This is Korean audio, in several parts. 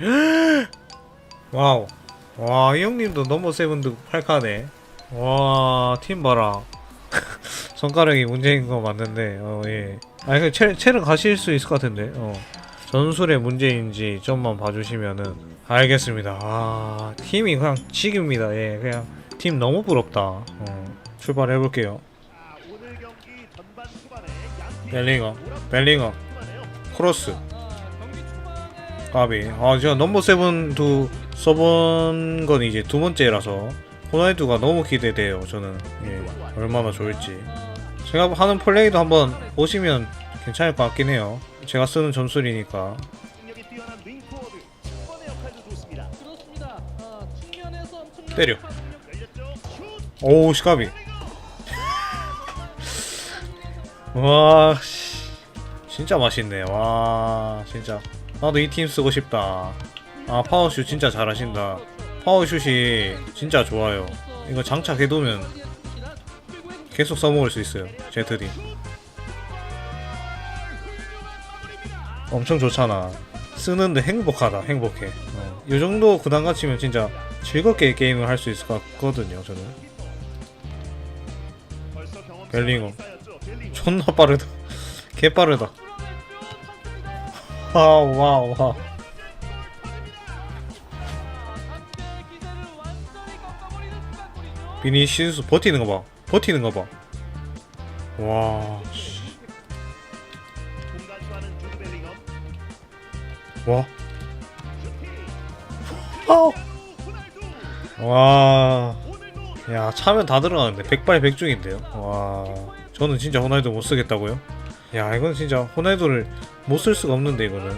와우. 와, 이 형님도 넘버 세븐도 8카네. 와, 팀 봐라. 손가락이 문제인 거 맞는데, 어, 예. 아니, 그, 채, 채는 가실 수 있을 것 같은데, 어. 전술의 문제인지 좀만 봐주시면은. 알겠습니다. 아, 팀이 그냥 지깁니다. 예, 그냥. 팀 너무 부럽다. 어, 후반에 양팀 벨링어, 벨링어, 크로스. 까비. 아, 제가 넘버 세븐도 써본 건 이제 두 번째라서 호날두가 너무 기대돼요. 저는 예, 얼마나 좋을지. 제가 하는 플레이도 한번 보시면 괜찮을 것 같긴 해요. 제가 쓰는 점술이니까. 능력이 뛰어난 윙포워드 10번의 역할도 좋습니다. 그렇습니다. 아, 측면에서 엄청난 때려. 오우 시까비. 와, 씨. 진짜 맛있네. 와, 진짜. 나도 이 팀 쓰고 싶다. 아, 파워슛 진짜 잘하신다. 파워슛이 진짜 좋아요. 이거 장착해두면 계속 써먹을 수 있어요. 제트디. 엄청 좋잖아. 쓰는데 행복하다. 행복해. 어. 이 정도 구단 가 치면 진짜 즐겁게 게임을 할 수 있을 것 같거든요. 저는. 벨링엄. 존나 빠르다. 개 빠르다. 와우 와우 와우. 비니시우스 버티는 거 봐. 버티는 거 봐. 와. 와. 와. 야 차면 다 들어가는데 백발 백중인데요. 와. 저는 진짜 호날두 못 쓰겠다고요? 야 이건 진짜 호날두를 못 쓸 수가 없는데 이거는.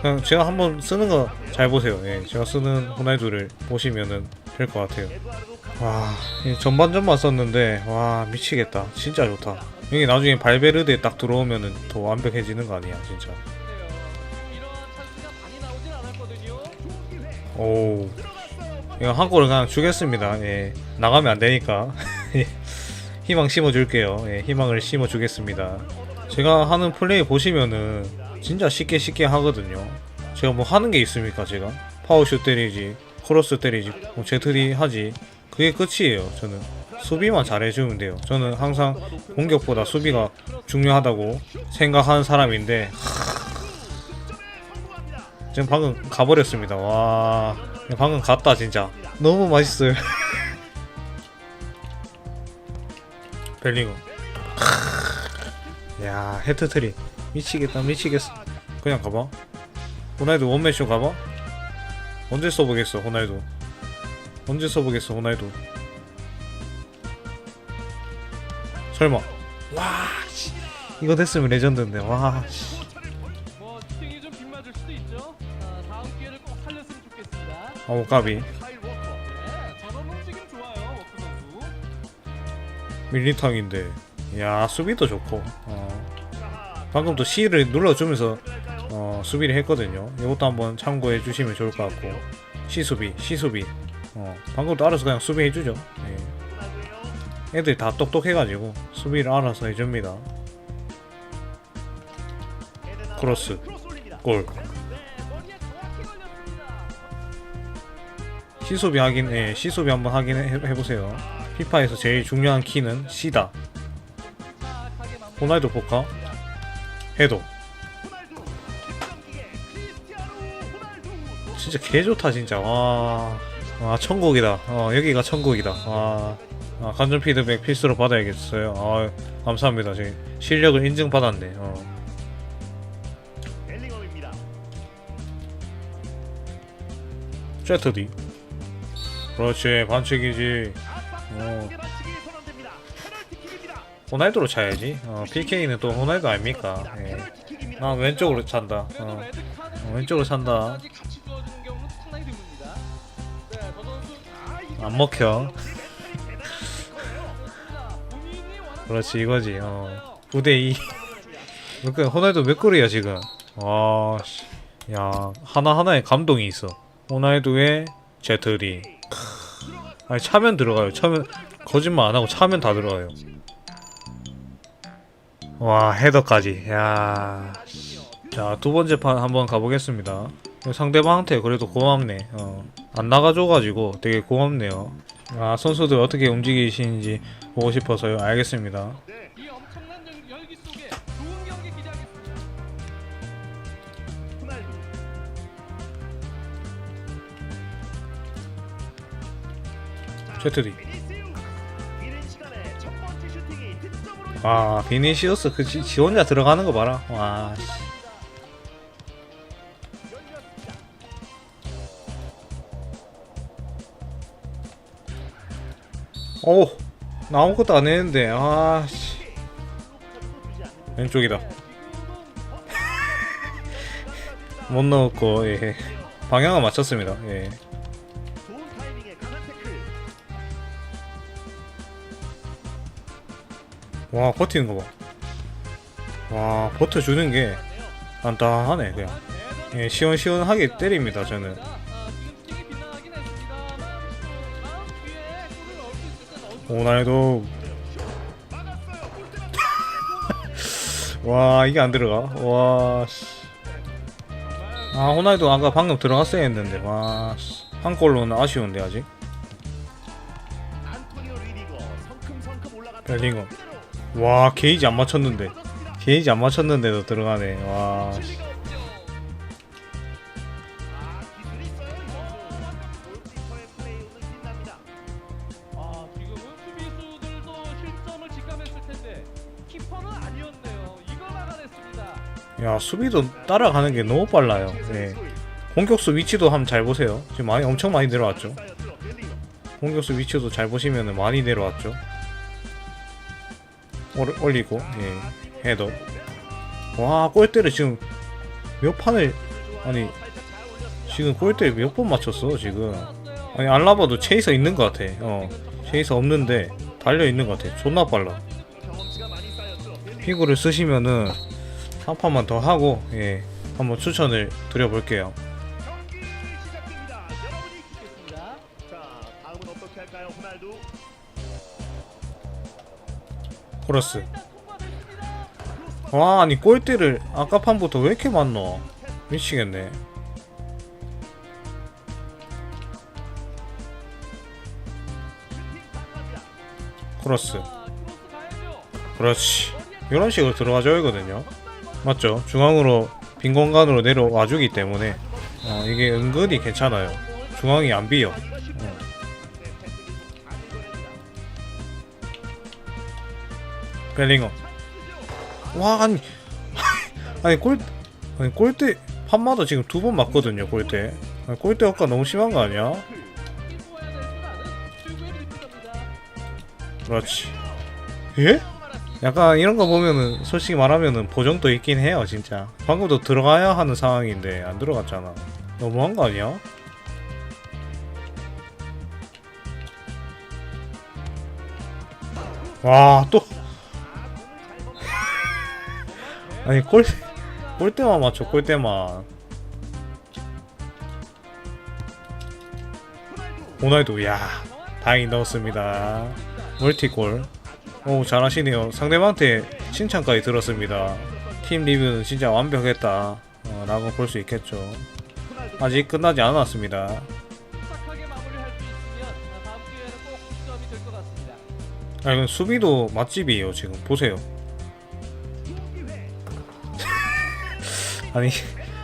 그냥 제가 한번 쓰는 거 잘 보세요. 예, 제가 쓰는 호날두를 보시면은 될 것 같아요. 와, 이 전반전만 썼는데 와 미치겠다. 진짜 좋다. 여기 나중에 발베르데 딱 들어오면은 더 완벽해지는 거 아니야, 진짜. 오, 이거 한 골을 그냥 주겠습니다. 예, 나가면 안 되니까 예, 희망 심어줄게요. 예, 희망을 심어주겠습니다. 제가 하는 플레이 보시면은 진짜 쉽게 쉽게 하거든요. 제가 뭐 하는 게 있습니까, 제가? 파워슛 때리지, 크로스 때리지, 뭐 제트리 하지. 그게 끝이에요, 저는. 수비만 잘해주면 돼요. 저는 항상 공격보다 수비가 중요하다고 생각하는 사람인데, 지금 방금 가버렸습니다. 와, 방금 갔다, 진짜. 너무 맛있어요. 벨링어. 야, 헤트트리. 미치겠다, 미치겠어. 그냥 가봐. 호날두 원맨쇼 가봐? 언제 써보겠어, 호날두. 언제 써보겠어, 호날두. 설마. 와, 씨. 이거 됐으면 레전드인데, 와, 씨. 뭐. 아, 살렸으면 좋겠습니다. 아우, 까비. 네, 선수. 밀리탕인데. 야, 수비도 좋고. 어. 방금 또 C를 눌러주면서 어, 수비를 했거든요. 이것도 한번 참고해 주시면 좋을 것 같고 C 수비, C 수비. 어, 방금도 알아서 그냥 수비해 주죠. 예. 애들이 다 똑똑해가지고 수비를 알아서 해줍니다. 크로스. 골. C 수비 하긴, 예, C 수비 한번 하긴 해, 해보세요. 피파에서 제일 중요한 키는 C다. 호날두 포카, 해도. 진짜 개 좋다 진짜. 와, 와 천국이다. 어 여기가 천국이다. 와. 아, 감정 피드백 필수로 받아야겠어요. 아 감사합니다. 제 실력을 인증받았네. 어. 제트디. 그렇지 반칙이지. 어. 호날두로 차야지. 어 PK는 또 호날두 아닙니까? 예. 난 왼쪽으로 찬다. 어, 어, 왼쪽으로 찬다. 아, 안 먹혀. 그렇지 이거지. 어. 거예요. 9대2 그 호날두 몇 골이야 지금? 와, 씨. 야 하나하나에 감동이 있어. 호날두의 제트리. 아니 차면 들어가요. 차면 거짓말 안 하고 차면 다 들어가요 와 헤더까지 야 자 두 번째 판 한번 가보겠습니다 상대방한테 그래도 고맙네. 어. 안 나가줘가지고 되게 고맙네요. 아 선수들 어떻게 움직이시는지 보고 싶어서요. 알겠습니다. 제트디. 아 비니시우스 그 지, 지 혼자 들어가는 거 봐라. 와. 씨. 오. 나 아무것도 안 했는데. 아 씨. 카드도 주지 않는 왼쪽이다. 못 넣었고 예. 방향은 맞췄습니다. 예. 와 버티는 거 봐. 와 버텨주는 게 간단하네 그냥. 예, 시원시원하게 때립니다 저는. 골대가 와 이게 안 들어가. 와. 씨. 아 호날두 아까 방금 들어갔어야 했는데 와한 골로는 아쉬운데 아직. 벨링엄. 와 게이지 안 맞췄는데 게이지 안 맞췄는데도 들어가네. 와. 씨. 리가 없죠 아. 야 수비도 따라가는 게 너무 빨라요. 예. 공격수 위치도 한번 잘 보세요. 지금 많이 엄청 많이 내려왔죠. 공격수 위치도 잘 보시면 많이 내려왔죠. 올, 올리고 예 헤더. 와 골대를 지금 몇 판을 아니 지금 골대 몇 번 맞췄어 지금. 아니 알라바도 체이서 있는 것 같아. 어 체이서 없는데 달려 있는 것 같아. 존나 빨라. 피구를 쓰시면은 한 판만 더 하고 예 한번 추천을 드려볼게요. 코러스. 와 아니 골대를 아까 판부터 왜 이렇게 많노? 미치겠네. 가야죠. 그렇지. 이런 식으로 들어가줘야 하거든요. 맞죠? 중앙으로 빈 공간으로 내려와 주기 때문에 어, 이게 은근히 괜찮아요. 중앙이 안 비어. 벨링엄. 와 아니 아니 골 아니 골대 판마다 지금 두 번 맞거든요 골대. 아니, 골대 효과 너무 심한 거 아니야? 그렇지. 예? 약간 이런 거 보면은 솔직히 말하면은 보정도 있긴 해요 진짜. 방금도 들어가야 하는 상황인데 안 들어갔잖아. 너무한 거 아니야? 와 또. 아니 골 골대만 맞춰 골대만. 호날두 야 다행히 넣었습니다. 멀티골. 오 잘하시네요. 상대방한테 칭찬까지 들었습니다. 팀 리뷰는 진짜 완벽했다. 어, 라고 볼 수 있겠죠. 아직 끝나지 않았습니다. 아 이건 수비도 맛집이에요 지금 보세요. 아니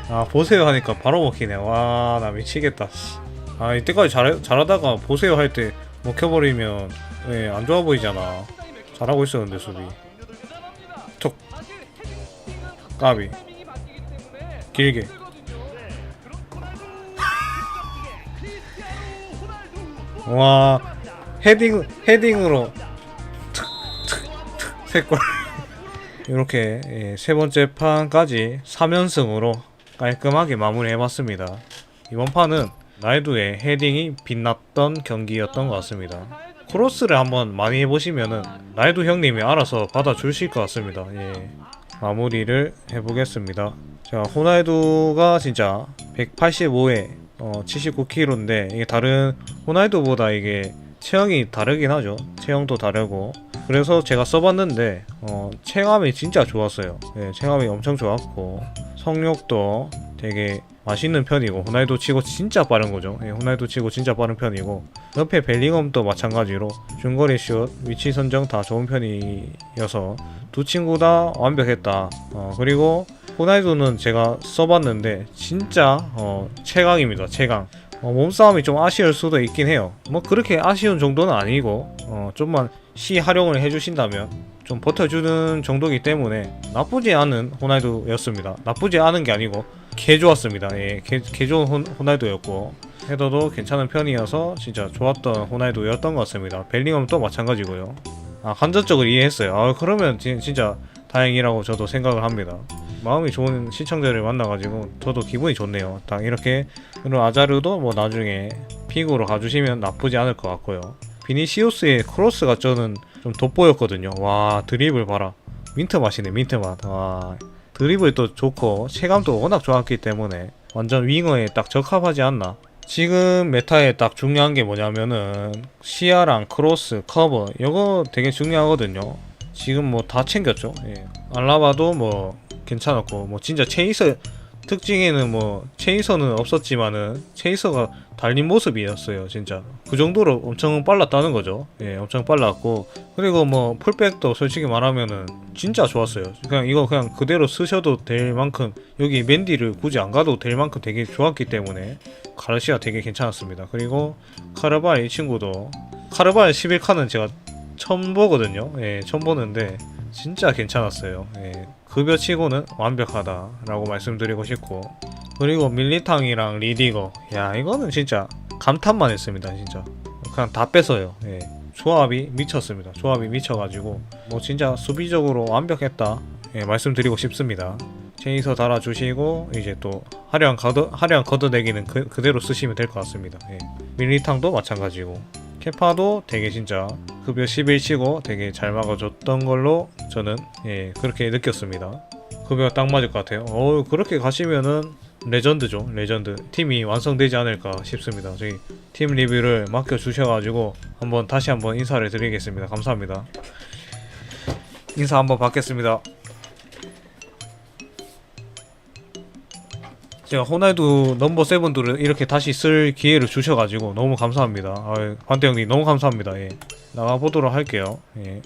아 보세요 하니까 바로 먹히네. 와 나 미치겠다. 씨. 아 이때까지 잘 잘하다가 보세요 할 때 먹혀버리면 예, 안 좋아 보이잖아. 잘하고 있었는데 수비. 톡. 까비 길게. 와 헤딩 헤딩으로 툭툭툭 세골 이렇게 예, 세 번째 판까지 3연승으로 깔끔하게 마무리해봤습니다. 이번 판은 나이두의 헤딩이 빛났던 경기였던 것 같습니다. 크로스를 한번 많이 해보시면은 나이두 형님이 알아서 받아주실 것 같습니다. 예. 마무리를 해보겠습니다. 자, 호날두가 진짜 185에 어, 79kg인데 이게 다른 호날두보다 이게 체형이 다르긴 하죠. 체형도 다르고 그래서 제가 써봤는데 어, 체감이 진짜 좋았어요. 예, 체감이 엄청 좋았고 성욕도 되게 맛있는 편이고 호날두 치고 진짜 빠른 거죠. 예, 호날두 치고 진짜 빠른 편이고 옆에 벨링엄도 마찬가지로 중거리 슛 위치 선정 다 좋은 편이어서 두 친구 다 완벽했다. 어, 그리고 호날두는 제가 써봤는데 진짜 어, 최강입니다. 최강. 어, 몸싸움이 좀 아쉬울 수도 있긴 해요. 뭐 그렇게 아쉬운 정도는 아니고 어, 좀만 시 활용을 해주신다면 좀 버텨주는 정도이기 때문에 나쁘지 않은 호날두였습니다. 나쁘지 않은 게 아니고 개 좋았습니다. 예, 개, 개 좋은 호, 호날두였고 헤더도 괜찮은 편이어서 진짜 좋았던 호날두였던 것 같습니다. 벨링엄도 마찬가지고요. 아 간접적으로 이해했어요. 아 그러면 진, 진짜 다행이라고 저도 생각을 합니다. 마음이 좋은 시청자를 만나가지고 저도 기분이 좋네요. 딱 이렇게 그리고 아자르도 뭐 나중에 픽으로 가주시면 나쁘지 않을 것 같고요. 비니시우스의 크로스가 저는 좀 돋보였거든요. 와 드리블 봐라. 민트 맛이네 민트 맛. 와 드리블도 좋고 체감도 워낙 좋았기 때문에 완전 윙어에 딱 적합하지 않나. 지금 메타에 딱 중요한 게 뭐냐면은 시야랑 크로스, 커버 이거 되게 중요하거든요. 지금 뭐 다 챙겼죠. 예. 알라바도 뭐 괜찮았고 뭐 진짜 체이서 특징에는 뭐 체이서는 없었지만은 체이서가 달린 모습이었어요 진짜. 그 정도로 엄청 빨랐다는 거죠. 예 엄청 빨랐고. 그리고 뭐 풀백도 솔직히 말하면은 진짜 좋았어요. 그냥 이거 그냥 그대로 쓰셔도 될 만큼 여기 맨디를 굳이 안 가도 될 만큼 되게 좋았기 때문에 가르시아 되게 괜찮았습니다. 그리고 카르발 이 친구도 카르발 11칸은 제가 처음 보거든요. 예 처음 보는데 진짜 괜찮았어요. 예, 급여치고는 완벽하다라고 말씀드리고 싶고 그리고 밀리탕이랑 리디거 야 이거는 진짜 감탄만 했습니다 진짜 그냥 다 뺏어요. 예, 조합이 미쳤습니다. 조합이 미쳐가지고 뭐 진짜 수비적으로 완벽했다 예, 말씀드리고 싶습니다. 체이서 달아주시고 이제 또 화려한 걷어 화려한 걷어내기는 그, 그대로 쓰시면 될 것 같습니다. 예. 밀리탕도 마찬가지고 케파도 되게 진짜 급여 11치고 되게 잘 막아줬던 걸로 저는 예 그렇게 느꼈습니다. 급여 딱 맞을 것 같아요. 어 그렇게 가시면은 레전드죠 레전드 팀이 완성되지 않을까 싶습니다. 저희 팀 리뷰를 맡겨 주셔가지고 한번 다시 한번 인사를 드리겠습니다. 감사합니다. 인사 한번 받겠습니다. 제가 호날두 넘버 세븐들을 이렇게 다시 쓸 기회를 주셔가지고 너무 감사합니다. 아유, 관대 형님 너무 감사합니다. 예. 나가보도록 할게요. 예.